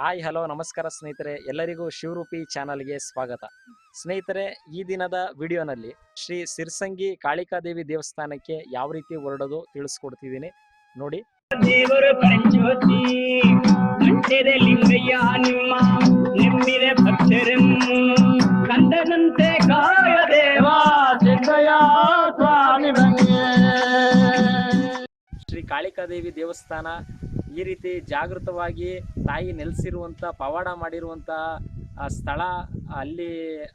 Hi hello ನಮಸ್ಕಾರ ಸ್ನೇಹಿತರೆ. ಎಲ್ಲರಿಗೂ ಶಿವರೂಪಿ ಚಾನಲ್ಗೆ ಸ್ವಾಗತ. ಸ್ನೇಹಿತರೆ ಈ ದಿನದ ವಿಡಿಯೋನಲ್ಲಿ ಶ್ರೀ ಸಿರ್ಸಂಗಿ ಕಾಳಿಕಾದೇವಿ ದೇವಸ್ಥಾನಕ್ಕೆ ಯಾವ ರೀತಿ ಹೊರಡೋದು ತಿಳಿಸ್ಕೊಡ್ತಿದ್ದೀನಿ. ನೋಡಿ. ದೇವರು ಪರಂಜ್ಯೋತಿ ದೇವಿ ಲಿಂಗಯ್ಯ ನಿಮ್ಮ ನೆಮ್ಮಿದೆ ಭಕ್ತರನ್ನು ಕಂದನಂತೆ ಕಾಯ ದೇವಾ ಸಿದ್ದಯ್ಯ ಸ್ವಾಮಿ ಬನ್ನಿ. ಶ್ರೀ ಕಾಳಿಕಾದೇವಿ ದೇವಸ್ಥಾನ ಈ ರೀತಿ ಜಾಗೃತವಾಗಿ ತಾಯಿ ನೆಲೆಸಿರುವಂಥ ಪವಾಡ ಮಾಡಿರುವಂಥ ಆ ಸ್ಥಳ, ಅಲ್ಲಿ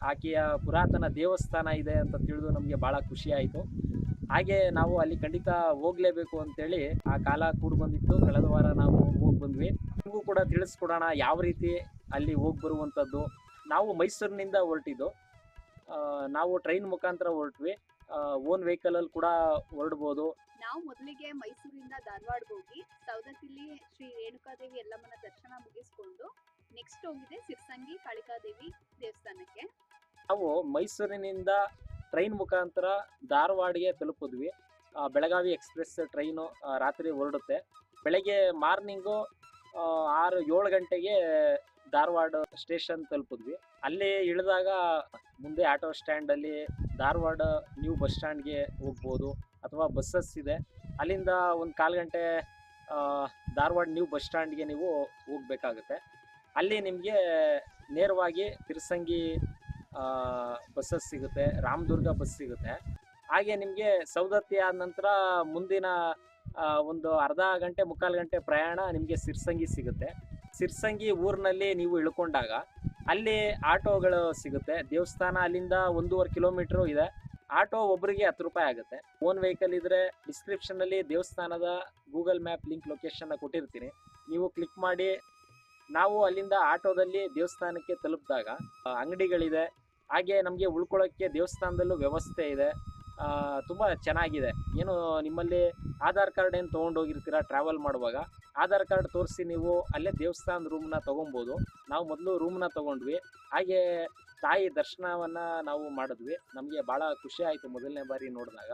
ಆಕೆಯ ಪುರಾತನ ದೇವಸ್ಥಾನ ಇದೆ ಅಂತ ತಿಳಿದು ನಮಗೆ ಭಾಳ ಖುಷಿ ಆಯಿತು. ಹಾಗೆ ನಾವು ಅಲ್ಲಿ ಖಂಡಿತ ಹೋಗ್ಲೇಬೇಕು ಅಂತೇಳಿ ಆ ಕಾಲ ಕೂಡಿ ಬಂದಿತ್ತು ಕಳೆದ ವಾರ ನಾವು ಹೋಗಿ ಬಂದ್ವಿ. ನಿಮಗೂ ಕೂಡ ತಿಳಿಸ್ಕೊಡೋಣ ಯಾವ ರೀತಿ ಅಲ್ಲಿ ಹೋಗಿ ಬರುವಂಥದ್ದು ನಾವು ಮೈಸೂರಿನಿಂದ ಹೊರಟಿದ್ದು. ನಾವು ಟ್ರೈನ್ ಮುಖಾಂತರ ಹೊರಟ್ವಿ. ಓನ್ ವೆಹಿಕಲಲ್ಲಿ ಕೂಡ ಹೊರಡ್ಬೋದು. ನಾವು ಮೊದಲಿಗೆ ಮೈಸೂರಿಂದ ಧಾರವಾಡ ಹೋಗಿ ಸೌದತ್ತಿಲಿ ಶ್ರೀ ರೇಣುಕಾದೇವಿ ಎಲ್ಲಮ್ಮನ ದರ್ಶನ ಮುಗಿಸ್ಕೊಂಡು ನೆಕ್ಸ್ಟ್ ಹೋಗಿದೆ ಸಿರ್ಸಂಗಿ ಕಾಳಿಕಾದೇವಿ ದೇವಸ್ಥಾನಕ್ಕೆ. ನಾವು ಮೈಸೂರಿನಿಂದ ಟ್ರೈನ್ ಮುಖಾಂತರ ಧಾರವಾಡಿಗೆ ತಲುಪಿದ್ವಿ. ಬೆಳಗಾವಿ ಎಕ್ಸ್ಪ್ರೆಸ್ ಟ್ರೈನು ರಾತ್ರಿ ಹೊರಡುತ್ತೆ. ಬೆಳಗ್ಗೆ ಮಾರ್ನಿಂಗು ಆರು ಏಳು ಗಂಟೆಗೆ ಧಾರವಾಡ ಸ್ಟೇಷನ್ ತಲುಪಿದ್ವಿ. ಅಲ್ಲಿ ಇಳಿದಾಗ ಮುಂದೆ ಆಟೋ ಸ್ಟ್ಯಾಂಡಲ್ಲಿ ಧಾರವಾಡ ನ್ಯೂ ಬಸ್ ಸ್ಟ್ಯಾಂಡ್ಗೆ ಹೋಗ್ಬೋದು. ಅಥವಾ ಬಸ್ಸಸ್ ಇದೆ. ಅಲ್ಲಿಂದ ಒಂದು ಕಾಲು ಗಂಟೆ ಧಾರವಾಡ ನ್ಯೂ ಬಸ್ ಸ್ಟ್ಯಾಂಡ್ಗೆ ನೀವು ಹೋಗಬೇಕಾಗುತ್ತೆ. ಅಲ್ಲಿ ನಿಮಗೆ ನೇರವಾಗಿ ತಿರ್ಸಂಗಿ ಬಸ್ಸಸ್ ಸಿಗುತ್ತೆ, ರಾಮದುರ್ಗ ಬಸ್ ಸಿಗುತ್ತೆ. ಹಾಗೆ ನಿಮಗೆ ಸೌದತ್ತಿ ಆದ ನಂತರ ಮುಂದಿನ ಒಂದು ಅರ್ಧ ಗಂಟೆ, ಮುಕ್ಕಾಲು ಗಂಟೆ ಪ್ರಯಾಣ ನಿಮಗೆ ಸಿರ್ಸಂಗಿ ಸಿಗುತ್ತೆ. ಸಿರ್ಸಂಗಿ ಊರಿನಲ್ಲಿ ನೀವು ಇಳ್ಕೊಂಡಾಗ ಅಲ್ಲಿ ಆಟೋಗಳು ಸಿಗುತ್ತೆ. ದೇವಸ್ಥಾನ ಅಲ್ಲಿಂದ ಒಂದೂವರೆ ಕಿಲೋಮೀಟ್ರು ಇದೆ. ಆಟೋ ಒಬ್ಬರಿಗೆ ಹತ್ತು ರೂಪಾಯಿ ಆಗುತ್ತೆ. ಓನ್ ವೆಹಿಕಲ್ ಇದ್ರೆ ಡಿಸ್ಕ್ರಿಪ್ಷನ್ ಅಲ್ಲಿ ದೇವಸ್ಥಾನದ ಗೂಗಲ್ ಮ್ಯಾಪ್ ಲಿಂಕ್ ಲೊಕೇಶನ್ ಕೊಟ್ಟಿರ್ತೀನಿ. ನೀವು ಕ್ಲಿಕ್ ಮಾಡಿ, ನಾವು ಅಲ್ಲಿಂದ ಆಟೋದಲ್ಲಿ ದೇವಸ್ಥಾನಕ್ಕೆ ತಲುಪಿದಾಗ ಅಂಗಡಿಗಳಿದೆ. ಹಾಗೆ ನಮಗೆ ಉಳ್ಕೊಳ್ಳೋಕ್ಕೆ ದೇವಸ್ಥಾನದಲ್ಲೂ ವ್ಯವಸ್ಥೆ ಇದೆ. ತುಂಬ ಚೆನ್ನಾಗಿದೆ. ಏನು ನಿಮ್ಮಲ್ಲಿ ಆಧಾರ್ ಕಾರ್ಡ್ ಏನು ತೊಗೊಂಡೋಗಿರ್ತೀರಾ ಟ್ರಾವೆಲ್ ಮಾಡುವಾಗ, ಆಧಾರ್ ಕಾರ್ಡ್ ತೋರಿಸಿ ನೀವು ಅಲ್ಲೇ ದೇವಸ್ಥಾನದ ರೂಮ್ನ ತೊಗೊಬೋದು. ನಾವು ಮೊದಲು ರೂಮ್ನ ತೊಗೊಂಡ್ವಿ. ಹಾಗೆ ತಾಯಿ ದರ್ಶನವನ್ನ ನಾವು ಮಾಡಿದ್ವಿ. ನಮಗೆ ಬಹಳ ಖುಷಿ ಆಯ್ತು ಮೊದಲನೇ ಬಾರಿ ನೋಡಿದಾಗ.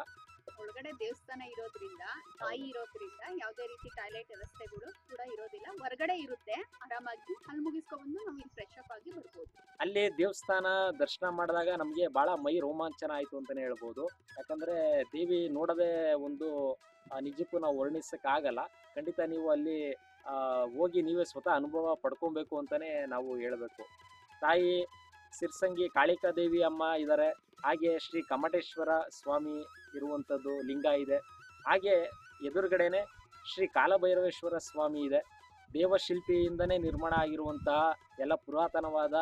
ಒಳಗಡೆ ದೇವಸ್ಥಾನ ಇರೋದ್ರಿಂದ ತಾಯಿ ಇರೋದ್ರಿಂದ ಯಾವುದೇ ರೀತಿ ಟಾಯ್ಲೆಟ್ ವ್ಯವಸ್ಥೆಗಳು ಕೂಡ ಇರೋದಿಲ್ಲ. ಹೊರಗಡೆ ಇರುತ್ತೆ. ಆರಾಮಾಗಿ ಅಲ್ಲಿ ಮುಗಿಸ್ಕೊಂಡು ನಾವು ಇಲ್ಲಿ ಫ್ರೆಶ್ ಅಪ್ ಆಗಿ ಬರ್ಬೋದು. ಅಲ್ಲಿ ದೇವಸ್ಥಾನ ದರ್ಶನ ಮಾಡಿದಾಗ ನಮಗೆ ಬಹಳ ಮೈ ರೋಮಾಂಚನ ಆಯ್ತು ಅಂತಾನೆ ಹೇಳ್ಬೋದು. ಯಾಕಂದ್ರೆ ದೇವಿ ನೋಡದೆ ಒಂದು ನಿಜಕ್ಕೂ ನಾವು ವರ್ಣಿಸೋಕ್ಕಾಗಲ್ಲ ಖಂಡಿತ ನೀವು ಅಲ್ಲಿ ಹೋಗಿ ನೀವೇ ಸ್ವತಃ ಅನುಭವ ಪಡ್ಕೊಬೇಕು ಅಂತಾನೆ ನಾವು ಹೇಳಬೇಕು. ತಾಯಿ ಸಿರ್ಸಂಗಿ, ಕಾಳಿಕಾದೇವಿ ಅಮ್ಮ ಇದ್ದಾರೆ ಹಾಗೆ ಶ್ರೀ ಕಮಟೇಶ್ವರ ಸ್ವಾಮಿ ಇರುವಂಥದ್ದು ಲಿಂಗ ಇದೆ. ಹಾಗೆ ಎದುರುಗಡೆನೆ ಶ್ರೀ ಕಾಲಭೈರವೇಶ್ವರ ಸ್ವಾಮಿ ಇದೆ. ದೇವಶಿಲ್ಪಿಯಿಂದನೇ ನಿರ್ಮಾಣ ಆಗಿರುವಂತಹ ಎಲ್ಲ ಪುರಾತನವಾದ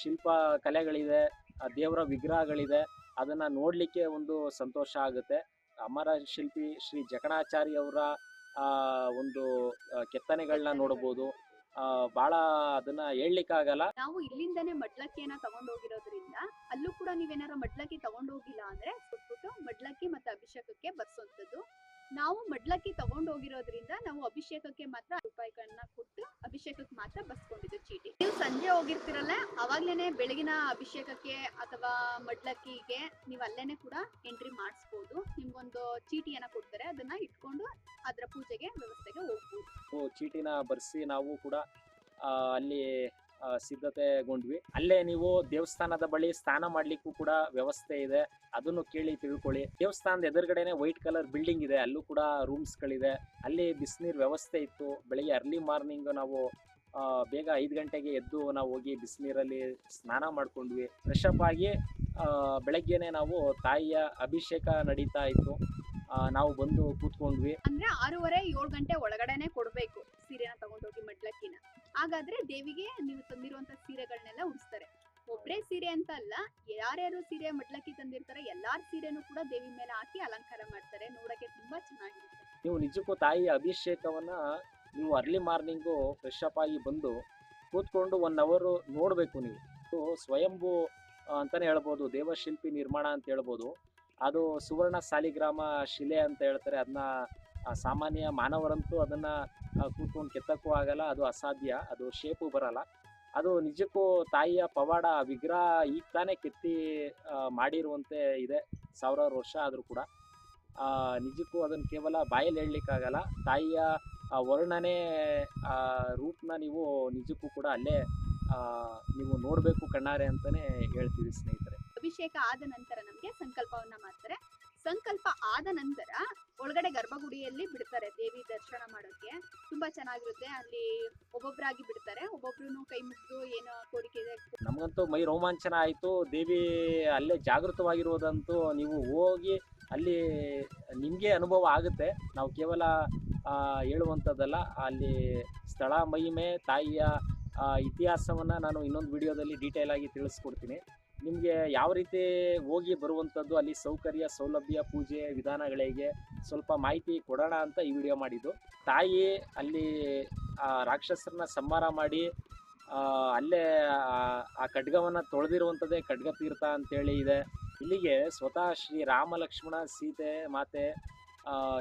ಶಿಲ್ಪ ಕಲೆಗಳಿದೆ ದೇವರ ವಿಗ್ರಹಗಳಿದೆ. ಅದನ್ನ ನೋಡಲಿಕ್ಕೆ ಒಂದು ಸಂತೋಷ ಆಗುತ್ತೆ. ಅಮರ ಶಿಲ್ಪಿ ಶ್ರೀ ಜಕಣಾಚಾರ್ಯವರ ಒಂದು ಕೆತ್ತನೆಗಳನ್ನ ನೋಡ್ಬೋದು ಬಹಳ ಅದನ್ನ ಹೇಳ್ಲಿಕ್ಕಾಗಲ್ಲ. ನಾವು ಇಲ್ಲಿಂದನೇ ಮಡ್ಲಕ್ಕಿಯನ್ನ ತಗೊಂಡ್ ಹೋಗಿರೋದ್ರಿಂದ ಅಲ್ಲೂ ಕೂಡ ನೀವೇನಾರ ಮಡ್ಲಕ್ಕಿ ತಗೊಂಡೋಗಿಲ್ಲ ಅಂದ್ರೆ ಕೊಟ್ಬಿಟ್ಟು ಮಡ್ಲಕ್ಕಿ ಮತ್ತೆ ಅಭಿಷೇಕಕ್ಕೆ ಬರ್ಸೋಂಥದ್ದು. ನಾವು ಮಡ್ಲಕ್ಕಿ ತಗೊಂಡ್ ಹೋಗಿರೋದ್ರಿಂದ ನಾವು ಅಭಿಷೇಕಕ್ಕೆ ಮಾತ್ರ ರೂಪಾಯಿಗಳನ್ನ ಕೊಟ್ಟು ಅಭಿಷೇಕಕ್ಕೆ ಮಾತ್ರ ಚೀಟಿ ನೀವು ಸಂಜೆ ಹೋಗಿರ್ತಿರಲ್ಲ, ಅವಾಗ್ಲೇನೆ ಬೆಳಗಿನ ಅಭಿಷೇಕಕ್ಕೆ ಅಥವಾ ಮಡ್ಲಕ್ಕಿಗೆ ನೀವು ಅಲ್ಲೇನೆ ಕೂಡ ಎಂಟ್ರಿ ಮಾಡಿಸ್ಬೋದು. ನಿಮ್ಗೊಂದು ಚೀಟಿಯನ್ನ ಕೊಡ್ತಾರೆ, ಅದನ್ನ ಇಟ್ಕೊಂಡು ಅದರ ಪೂಜೆಗೆ ವ್ಯವಸ್ಥೆಗೆ ಹೋಗ್ಬೋದು. ಚೀಟಿನ ಬರ್ಸಿ ನಾವು ಕೂಡ ಅಲ್ಲಿ ಸಿದ್ಧತೆಗೊಂಡ್ವಿ. ಅಲ್ಲೇ ನೀವು ದೇವಸ್ಥಾನದ ಬಳಿ ಸ್ನಾನ ಮಾಡ್ಲಿಕ್ಕೂ ಕೂಡ ವ್ಯವಸ್ಥೆ ಇದೆ. ಅದನ್ನು ಕೇಳಿ ತಿಳ್ಕೊಳ್ಳಿ. ದೇವಸ್ಥಾನದ ಎದುರುಗಡೆನೆ ವೈಟ್ ಕಲರ್ ಬಿಲ್ಡಿಂಗ್ ಇದೆ. ಅಲ್ಲೂ ಕೂಡ ರೂಮ್ಸ್ಗಳಿದೆ. ಅಲ್ಲಿ ಬಿಸಿನೀರ್ ವ್ಯವಸ್ಥೆ ಇತ್ತು. ಬೆಳಿಗ್ಗೆ ಅರ್ಲಿ ಮಾರ್ನಿಂಗ್ ನಾವು ಬೇಗ ಐದು ಗಂಟೆಗೆ ಎದ್ದು ನಾವು ಹೋಗಿ ಬಿಸಿನೀರಲ್ಲಿ ಸ್ನಾನ ಮಾಡ್ಕೊಂಡ್ವಿ. ಫ್ರೆಶ್ ಅಪ್ ಆಗಿ ಬೆಳಗ್ಗೆನೆ ನಾವು ತಾಯಿಯ ಅಭಿಷೇಕ ನಡೀತಾ ಇತ್ತು. ನಾವು ಬಂದು ಕೂತ್ಕೊಂಡ್ವಿ. ಅಂದ್ರೆ ಆರೂವರೆ ಏಳು ಗಂಟೆ ಒಳಗಡೆನೆ ಕೊಡ್ಬೇಕು ಸೀರೆನ ತಗೊಂಡೋಗಿ ಮಡ್ಲಕ್ಕಿನ. ಹಾಗಾದ್ರೆ ದೇವಿಗೆ ನೀವು ತಂದಿರುವಂತ ಸೀರೆಗಳನ್ನೆಲ್ಲ ಉಡಿಸ್ತಾರೆ. ಒಬ್ಬರೇ ಸೀರೆ ಅಂತ ಅಲ್ಲ ಯಾರ್ಯಾರು ಸೀರೆ ಮಡ್ಲಕ್ಕಿ ತಂದಿರ್ತಾರೆ ಎಲ್ಲಾರ್ ಸೀರೆನು ಕೂಡ ದೇವಿ ಮೇಲೆ ಹಾಕಿ ಅಲಂಕಾರ ಮಾಡ್ತಾರೆ. ನೋಡಕ್ಕೆ ತುಂಬಾ ಚೆನ್ನಾಗಿರುತ್ತೆ. ನೀವು ನಿಜಕ್ಕೂ ತಾಯಿಯ ಅಭಿಷೇಕವನ್ನ ನೀವು ಅರ್ಲಿ ಮಾರ್ನಿಂಗು ಫ್ರೆಶ್ ಅಪ್ ಆಗಿ ಬಂದು ಕೂತ್ಕೊಂಡು ಒನ್ ಅವರು ನೋಡಬೇಕು ನೀವು. ಸೊ ಸ್ವಯಂಭೂ ಆ, ಅಂತಾನೆ ಹೇಳ್ಬೋದು ದೇವಶಿಲ್ಪಿ ನಿರ್ಮಾಣ ಅಂತ ಹೇಳ್ಬೋದು. ಅದು ಸುವರ್ಣ ಸಾಲಿಗ್ರಾಮ ಶಿಲೆ ಅಂತ ಹೇಳ್ತಾರೆ. ಅದನ್ನ ಸಾಮಾನ್ಯ ಮಾನವರಂತೂ ಅದನ್ನ ಕೂತ್ಕೊಂಡು ಕೆತ್ತಕ್ಕೂ ಆಗಲ್ಲ. ಅದು ಅಸಾಧ್ಯ. ಅದು ಶೇಪು ಬರಲ್ಲ. ಅದು ನಿಜಕ್ಕೂ ತಾಯಿಯ ಪವಾಡ ವಿಗ್ರಹ ಈಗ ತಾನೇ ಕೆತ್ತಿ ಮಾಡಿರುವಂತೆ ಇದೆ. ಸಾವಿರಾರು ವರ್ಷ ಆದರೂ ಕೂಡ. ನಿಜಕ್ಕೂ ಅದನ್ನು ಕೇವಲ ಬಾಯಲ್ಲಿ ಹೇಳಲಿಕ್ಕಾಗಲ್ಲ. ತಾಯಿಯ ಆ ವರ್ಣನೆ ಆ ರೂಪನ ನೀವು ನಿಜಕ್ಕೂ ಕೂಡ ಅಲ್ಲೇ ಆ, ನೀವು ನೋಡಬೇಕು ಕಣ್ಣಾರೆ ಅಂತಾನೆ ಹೇಳ್ತೀವಿ ಸ್ನೇಹಿತರೆ. ಅಭಿಷೇಕ ಆದ ನಂತರ ನಮ್ಗೆ ಸಂಕಲ್ಪವನ್ನ ಮಾಡ್ತಾರೆ. ಸಂಕಲ್ಪ ಆದ ನಂತರ ಒಳಗಡೆ ಗರ್ಭಗುಡಿಯಲ್ಲಿ ಬಿಡ್ತಾರೆ ದೇವಿ ದರ್ಶನ ಮಾಡೋಕೆ ತುಂಬಾ ಚೆನ್ನಾಗಿರುತ್ತೆ. ಅಲ್ಲಿ ಒಬ್ಬೊಬ್ರಾಗಿ ಬಿಡ್ತಾರೆ. ಒಬ್ಬೊಬ್ರು ಕೈ ಮುಗಿದು ಏನೋ ಕೋರಿಕೆ ಇದೆ. ನಮಗಂತೂ ಮೈ ರೋಮಾಂಚನ ಆಯಿತು. ದೇವಿ ಅಲ್ಲೇ ಜಾಗೃತವಾಗಿರುವುದಂತೂ ನೀವು ಹೋಗಿ ಅಲ್ಲಿ ನಿಮಗೆ ಅನುಭವ ಆಗುತ್ತೆ. ನಾವು ಕೇವಲ ಹೇಳುವಂಥದ್ದಲ್ಲ ಅಲ್ಲಿ ಸ್ಥಳ ಮಹಿಮೆ, ತಾಯಿಯ ಇತಿಹಾಸವನ್ನು ನಾನು ಇನ್ನೊಂದು ವಿಡಿಯೋದಲ್ಲಿ ಡೀಟೇಲ್ ಆಗಿ ತಿಳಿಸ್ಕೊಡ್ತೀನಿ. ನಿಮಗೆ ಯಾವ ರೀತಿ ಹೋಗಿ ಬರುವಂಥದ್ದು ಅಲ್ಲಿ ಸೌಕರ್ಯ, ಸೌಲಭ್ಯ, ಪೂಜೆ ವಿಧಾನಗಳಿಗೆ ಸ್ವಲ್ಪ ಮಾಹಿತಿ ಕೊಡೋಣ ಅಂತ ಈ ವಿಡಿಯೋ ಮಾಡಿದ್ದು. ತಾಯಿ ಅಲ್ಲಿ ರಾಕ್ಷಸರನ್ನ ಸಂಹಾರ ಮಾಡಿ ಅಲ್ಲೇ, ಆ- ಖಡ್ಗವನ್ನು ತೊಳೆದಿರುವಂಥದ್ದೇ ಖಡ್ಗ ತೀರ್ಥ ಅಂತೇಳಿ ಇದೆ. ಇಲ್ಲಿಗೆ ಸ್ವತಃ ಶ್ರೀ ರಾಮ ಲಕ್ಷ್ಮಣ ಸೀತೆ ಮಾತೆ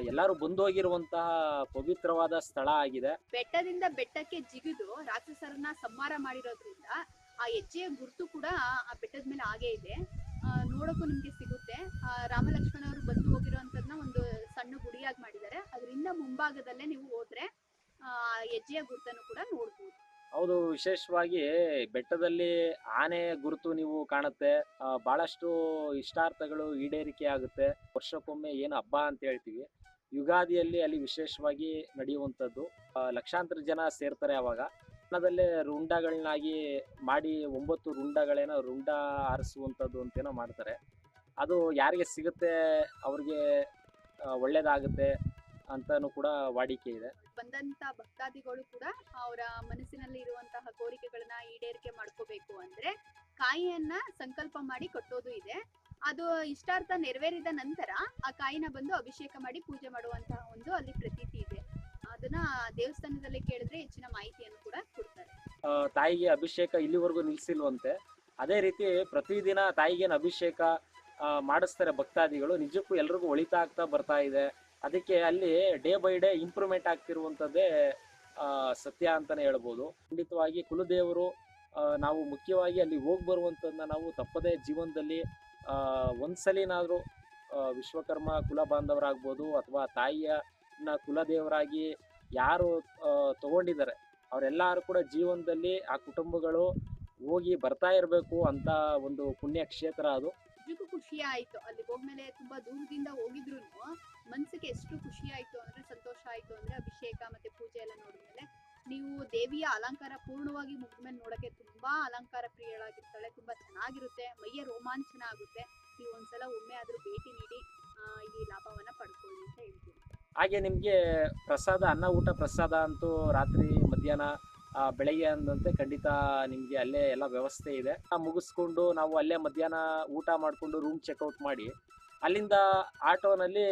ಎಲ್ಲರೂ ಬಂದೋಗಿರುವಂತಹ ಪವಿತ್ರವಾದ ಸ್ಥಳ ಆಗಿದೆ. ಬೆಟ್ಟದಿಂದ ಬೆಟ್ಟಕ್ಕೆ ಜಿಗಿದು ರಾಕ್ಷಸರನ್ನ ಸಂಹಾರ ಮಾಡಿರೋದ್ರಿಂದ ಆ ಹೆಜ್ಜೆಯ ಗುರುತು ಕೂಡ ಆ ಬೆಟ್ಟದ ಮೇಲೆ ಹಾಗೆ ಇದೆ. ನೋಡೋಕ್ಕೂ ನಿಮ್ಗೆ ಸಿಗುತ್ತೆ. ರಾಮಲಕ್ಷ್ಮಣ ಅವರು ಬಂದು ಹೋಗಿರೋಂಥದ್ನ ಒಂದು ಸಣ್ಣ ಗುಡಿಯಾಗಿ ಮಾಡಿದ್ದಾರೆ. ಅದರಿಂದ ಮುಂಭಾಗದಲ್ಲೇ ನೀವು ಹೋದ್ರೆ, ಆ, ಹೆಜ್ಜೆಯ ಗುರುತನ್ನು ಕೂಡ ನೋಡ್ಬೋದು. ಹೌದು, ವಿಶೇಷವಾಗಿ ಬೆಟ್ಟದಲ್ಲಿ ಆನೆ ಗುರುತು ನೀವು ಕಾಣುತ್ತೆ. ಬಹಳಷ್ಟು ಇಷ್ಟಾರ್ಥಗಳು ಈಡೇರಿಕೆ ಆಗುತ್ತೆ. ವರ್ಷಕ್ಕೊಮ್ಮೆ ಏನು ಹಬ್ಬ ಅಂತ ಹೇಳ್ತೀವಿ. ಯುಗಾದಿಯಲ್ಲಿ ಅಲ್ಲಿ ವಿಶೇಷವಾಗಿ ನಡೆಯುವಂಥದ್ದು. ಲಕ್ಷಾಂತರ ಜನ ಸೇರ್ತಾರೆ ಅವಾಗ. ಅನ್ನದಲ್ಲೇ ರುಂಡಗಳನ್ನಾಗಿ ಮಾಡಿ ಒಂಬತ್ತು ರುಂಡಗಳೇನೋ ರುಂಡ ಆರಿಸುವಂಥದ್ದು ಅಂತೇನೋ ಮಾಡ್ತಾರೆ. ಅದು ಯಾರಿಗೆ ಸಿಗುತ್ತೆ, ಅವ್ರಿಗೆ ಒಳ್ಳೇದಾಗುತ್ತೆ. ಅಂತಾನು ಕೂಡ ವಾಡಿಕೆ ಇದೆ. ಬಂದಂತ ಭಕ್ತಾದಿಗಳು ಕೂಡ ಅವರ ಮನಸ್ಸಿನಲ್ಲಿ ಇರುವಂತಹ ಕೋರಿಕೆಗಳನ್ನ ಈಡೇರಿಕೆ ಮಾಡ್ಕೋಬೇಕು ಅಂದ್ರೆ ಕಾಯಿಯನ್ನ ಸಂಕಲ್ಪ ಮಾಡಿ ಕಟ್ಟೋದು ಇದೆ. ಅದು ಇಷ್ಟಾರ್ಥ ನೆರವೇರಿದ ನಂತರ ಆ ಕಾಯಿನ ಬಂದು ಅಭಿಷೇಕ ಮಾಡಿ ಪೂಜೆ ಮಾಡುವಂತಹ ಒಂದು ಅಲ್ಲಿ ಪ್ರತೀತಿ ಇದೆ. ಅದನ್ನ ದೇವಸ್ಥಾನದಲ್ಲಿ ಕೇಳಿದ್ರೆ ಹೆಚ್ಚಿನ ಮಾಹಿತಿಯನ್ನು ಕೂಡ ಕೊಡ್ತಾರೆ. ತಾಯಿಗೆ ಅಭಿಷೇಕ ಇಲ್ಲಿವರೆಗೂ ನಿಲ್ಸಿಲ್ವಂತೆ. ಅದೇ ರೀತಿ ಪ್ರತಿದಿನ ತಾಯಿಗೇನು ಅಭಿಷೇಕ ಮಾಡಿಸ್ತಾರೆ ಭಕ್ತಾದಿಗಳು. ನಿಜಕ್ಕೂ ಎಲ್ರಿಗೂ ಒಳಿತಾ ಆಗ್ತಾ ಬರ್ತಾ ಇದೆ. ಅದಕ್ಕೆ ಅಲ್ಲಿ ಡೇ ಬೈ ಡೇ ಇಂಪ್ರೂವ್ಮೆಂಟ್ ಆಗ್ತಿರುವಂಥದ್ದೇ ಸತ್ಯ ಅಂತಾನೆ ಹೇಳ್ಬೋದು. ಖಂಡಿತವಾಗಿ ಕುಲದೇವರು ನಾವು ಮುಖ್ಯವಾಗಿ ಅಲ್ಲಿ ಹೋಗಿ ಬರುವಂಥದ್ದನ್ನ ನಾವು ತಪ್ಪದೇ ಜೀವನದಲ್ಲಿ ಒಂದ್ಸಲಿನಾದ್ರೂ ವಿಶ್ವಕರ್ಮ ಕುಲ ಬಾಂಧವರಾಗ್ಬೋದು ಅಥವಾ ತಾಯಿಯ ಕುಲದೇವರಾಗಿ ಯಾರು ತಗೊಂಡಿದ್ದಾರೆ, ಅವರೆಲ್ಲರೂ ಕೂಡ ಜೀವನದಲ್ಲಿ ಆ ಕುಟುಂಬಗಳು ಹೋಗಿ ಬರ್ತಾ ಇರಬೇಕು ಅಂತ ಒಂದು ಪುಣ್ಯ ಕ್ಷೇತ್ರ ಅದು. ನಿಜಕ್ಕೂ ಖುಷಿ ಆಯ್ತು. ಅಲ್ಲಿ ಹೋದ್ಮೇಲೆ ತುಂಬಾ ದೂರದಿಂದ ಹೋಗಿದ್ರು ಮನ್ಸಿಗೆ ಎಷ್ಟು ಖುಷಿ ಆಯ್ತು ಅಂದ್ರೆ ಸಂತೋಷ ಆಯ್ತು ಅಂದ್ರೆ ಅಭಿಷೇಕ ಮತ್ತೆ ಪೂಜೆ ಎಲ್ಲ ನೋಡಿದ್ಮೇಲೆ ನೀವು ದೇವಿಯ ಅಲಂಕಾರ ಪೂರ್ಣವಾಗಿ ಮುಗಿದ್ಮೇಲೆ ನೋಡಕ್ಕೆ ತುಂಬಾ ಅಲಂಕಾರ ಪ್ರಿಯಳಾಗಿರ್ತಾಳೆ, ತುಂಬಾ ಚೆನ್ನಾಗಿರುತ್ತೆ, ಮೈಯ ರೋಮಾಂಚನ ಆಗುತ್ತೆ. ನೀವು ಒಂದ್ಸಲ ಒಮ್ಮೆ ಆದ್ರೂ ಭೇಟಿ ನೀಡಿ ಈ ಲಾಭವನ್ನ ಪಡ್ಕೊಳ್ಳಿ ಅಂತ ಹೇಳ್ತೀನಿ. ಹಾಗೆ ನಿಮಗೆ ಪ್ರಸಾದ, ಅನ್ನ, ಊಟ, ಪ್ರಸಾದ ಅಂತೂ ರಾತ್ರಿ, ಮಧ್ಯಾಹ್ನ ಬೆಳಗ್ಗೆ ಅಂದಂತೆ ಖಂಡಿತ ನಿಮಗೆ ಅಲ್ಲೇ ಎಲ್ಲ ವ್ಯವಸ್ಥೆ ಇದೆ. ಮುಗಿಸ್ಕೊಂಡು ನಾವು ಅಲ್ಲೇ ಮಧ್ಯಾಹ್ನ ಊಟ ಮಾಡಿಕೊಂಡು ರೂಮ್ ಚೆಕ್ಔಟ್ ಮಾಡಿ, ಅಲ್ಲಿಂದ ಆಟೋನಲ್ಲಿ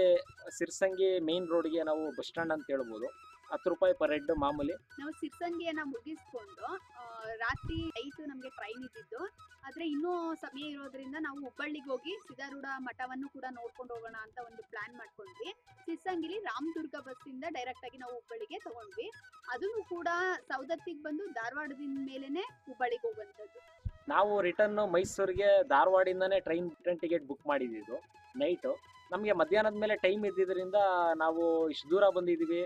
ಸಿರ್ಸಂಗಿ ಮೇನ್ ರೋಡ್ಗೆ ನಾವು ಬಸ್ ಸ್ಟ್ಯಾಂಡ್ ಅಂತ ಹೇಳ್ಬೋದು. ಹತ್ತು ರೂಪಾಯಿ ಪರ್ ಹೆಡ್ ಮಾಮೂಲಿ. ನಾವು ಸಿರ್ಸಂಗಿಯನ್ನ ಮುಗಿಸ್ಕೊಂಡು ಆ, ರಾತ್ರಿ ಐದು ನಮ್ಗೆ ಟ್ರೈನ್ ಇದ್ದಿದ್ದು. ಆದ್ರೆ ಇನ್ನೂ ಸಮಯ ಇರೋದ್ರಿಂದ ನಾವು ಹುಬ್ಬಳ್ಳಿಗೆ ಹೋಗಿ ಸಿದ್ಧಾರೂಢ ಮಠವನ್ನು ಕೂಡ ನೋಡ್ಕೊಂಡು ಹೋಗೋಣ ಅಂತ ಒಂದು ಪ್ಲಾನ್ ಮಾಡ್ಕೊಂಡ್ವಿ. ಸಿರ್ಸಂಗಿಲಿ ರಾಮದುರ್ಗ ಬಸ್ ಇಂದ ಡೈರೆಕ್ಟ್ ಆಗಿ ನಾವು ಹುಬ್ಬಳ್ಳಿಗೆ ತಗೊಂಡ್ವಿ. ಅದನ್ನು ಕೂಡ ಸೌದತ್ತಿಗೆ ಬಂದು ಧಾರವಾಡದಿಂದ ಮೇಲೆನೆ ಹುಬ್ಬಳ್ಳಿಗೆ ಹೋಗುವಂಥದ್ದು. ನಾವು ರಿಟರ್ನ್ ಮೈಸೂರಿಗೆ ಧಾರವಾಡಿಂದನೇ ಟ್ರೈನ್ ರಿಟರ್ನ್ ಟಿಕೆಟ್ ಬುಕ್ ಮಾಡಿದ್ದು ನೈಟು ನಮಗೆ ಮಧ್ಯಾಹ್ನದ ಮೇಲೆ ಟೈಮ್ ಇದ್ದಿದ್ದರಿಂದ ನಾವು ಇಷ್ಟು ದೂರ ಬಂದಿದ್ದೀವಿ.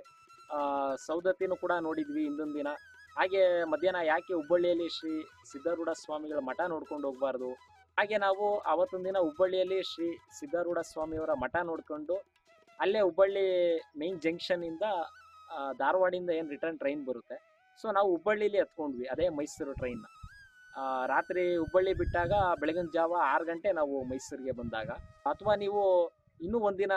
ಸೌದತ್ತಿನೂ ಕೂಡ ನೋಡಿದ್ವಿ ಹಿಂದೊಂದು ದಿನ. ಹಾಗೆ ಮಧ್ಯಾಹ್ನ ಯಾಕೆ ಹುಬ್ಬಳ್ಳಿಯಲ್ಲಿ ಶ್ರೀ ಸಿದ್ಧಾರೂಢ ಸ್ವಾಮಿಗಳ ಮಠ ನೋಡ್ಕೊಂಡು ಹೋಗಬಾರ್ದು? ಹಾಗೆ ನಾವು ಅವತ್ತೊಂದು ದಿನ ಹುಬ್ಬಳ್ಳಿಯಲ್ಲಿ ಶ್ರೀ ಸಿದ್ಧಾರೂಢ ಸ್ವಾಮಿಯವರ ಮಠ ನೋಡಿಕೊಂಡು ಅಲ್ಲೇ ಹುಬ್ಬಳ್ಳಿ ಮೇನ್ ಜಂಕ್ಷನಿಂದ ಧಾರವಾಡಿಂದ ಏನು ರಿಟರ್ನ್ ಟ್ರೈನ್ ಬರುತ್ತೆ. ಸೊ ನಾವು ಹುಬ್ಬಳ್ಳಿಲಿ ಹತ್ಕೊಂಡ್ವಿ ಅದೇ ಮೈಸೂರು ಟ್ರೈನ್ ರಾತ್ರಿ ಹುಬ್ಬಳ್ಳಿ ಬಿಟ್ಟಾಗ ಬೆಳಗಿನ ಜಾವ ಆರು ಗಂಟೆ ನಾವು ಮೈಸೂರಿಗೆ ಬಂದಾಗ. ಅಥವಾ ನೀವು ಇನ್ನೂ ಒಂದಿನ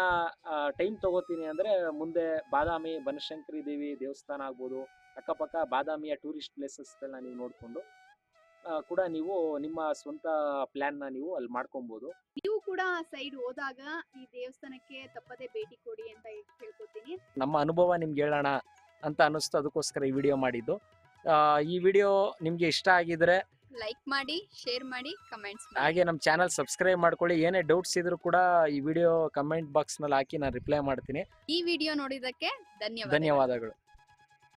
ಟೈಮ್ ತಗೋತೀನಿ ಅಂದರೆ ಮುಂದೆ ಬಾದಾಮಿ ಬನಶಂಕರಿ ದೇವಿ ದೇವಸ್ಥಾನ ಆಗ್ಬೋದು ಅಕ್ಕಪಕ್ಕ ಬಾದಾಮಿಯ ಟೂರಿಸ್ಟ್ ಪ್ಲೇಸಸ್ಗಳನ್ನ ನೀವು ನೋಡಿಕೊಂಡು ಕೂಡ ನೀವು ನಿಮ್ಮ ಸ್ವಂತ ಪ್ಲ್ಯಾನ್ನ ನೀವು ಅಲ್ಲಿ ಮಾಡ್ಕೊಬೋದು. ನೀವು ಕೂಡ ಸೈಡ್ ಹೋದಾಗ ಈ ದೇವಸ್ಥಾನಕ್ಕೆ ತಪ್ಪದೆ ಭೇಟಿ ಕೊಡಿ ಅಂತ ಕೇಳ್ಕೊತೀನಿ ನಮ್ಮ ಅನುಭವ ನಿಮ್ಗೆ ಹೇಳೋಣ ಅಂತ ಅನ್ನಿಸ್ತು ಅದಕ್ಕೋಸ್ಕರ ಈ ವಿಡಿಯೋ ಮಾಡಿದ್ದು. ಈ ವಿಡಿಯೋ ನಿಮಗೆ ಇಷ್ಟ ಆಗಿದ್ರೆ ಲೈಕ್ ಮಾಡಿ ಶೇರ್ ಮಾಡಿ ಕಮೆಂಟ್ಸ್ ಹಾಗೆ ನಮ್ಮ ಚಾನಲ್ ಸಬ್ಸ್ಕ್ರೈಬ್ ಮಾಡ್ಕೊಳ್ಳಿ. ಏನೇ ಡೌಟ್ಸ್ ಇದ್ರೂ ಕೂಡ ಈ ವಿಡಿಯೋ ಕಮೆಂಟ್ ಬಾಕ್ಸ್ನಲ್ಲಿ ಹಾಕಿ ನಾನು ರಿಪ್ಲೈ ಮಾಡ್ತೀನಿ. ಈ ವಿಡಿಯೋ ನೋಡಿದ್ದಕ್ಕೆ ಧನ್ಯವಾದ ಧನ್ಯವಾದಗಳು.